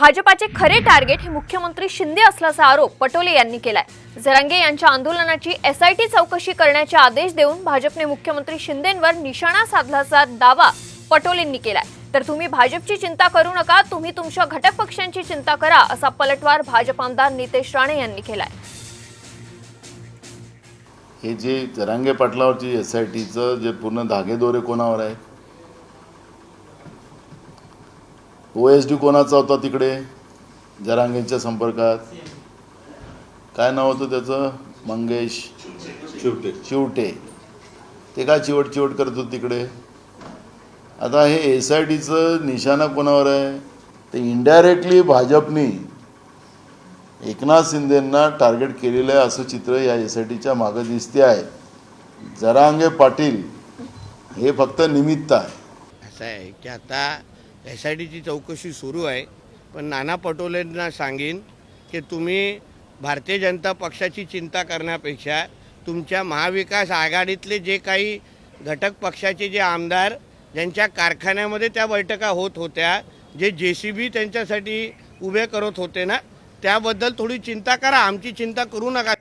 भाजपाचे खरे टार्गेट हे मुख्यमंत्री शिंदे असल्याचा आरोप पटोले यांनी केलाय. जरांगे यांच्या आंदोलनाची एसआयटी चौकशी करण्याचे आदेश देऊन भाजपने मुख्यमंत्री शिंदेंवर निशाणा साधल्याचा दावा पटोलेंनी केलाय. तर तुम्ही भाजपची चिंता करू नका तुम्ही तुमच्या घटक पक्षांची चिंता करा असा पलटवार भाजप आमदार नितेश राणे यांनी केलाय. हे जे जरांगे पाटलावरची एस आय टीचं जे पूर्ण धागेदोरे कोणावर आहे ओ एस डी कोणाचा होता तिकडे? जरांगेंच्या संपर्कात? काय नाव होतं त्याचं? मंगेश शेवटे चिवटे. ते काय चिवट चिवट करत होते तिकडे? आता हे एस आय टीचं निशाणा कोणावर आहे? ते इनडायरेक्टली भाजपनी एकनाथ शिंदेंना टार्गेट केलेलं आहे असं चित्र या एस आय टीच्या मागं दिसते आहे. जरांगे पाटील हे फक्त निमित्त आहे. असं आहे की आता एस आय डीची चौकशी सुरू आहे. पण नाना पटोलेंना सांगेन की तुम्ही भारतीय जनता पक्षाची चिंता करण्यापेक्षा तुमच्या महाविकास आघाडीतले जे काही घटक पक्षाचे जे आमदार ज्यांच्या कारखान्यामध्ये त्या बैठका होत होत्या जे जे सी बी त्यांच्यासाठी उभे करत होते ना त्याबद्दल थोडी चिंता करा. आमची चिंता करू नका.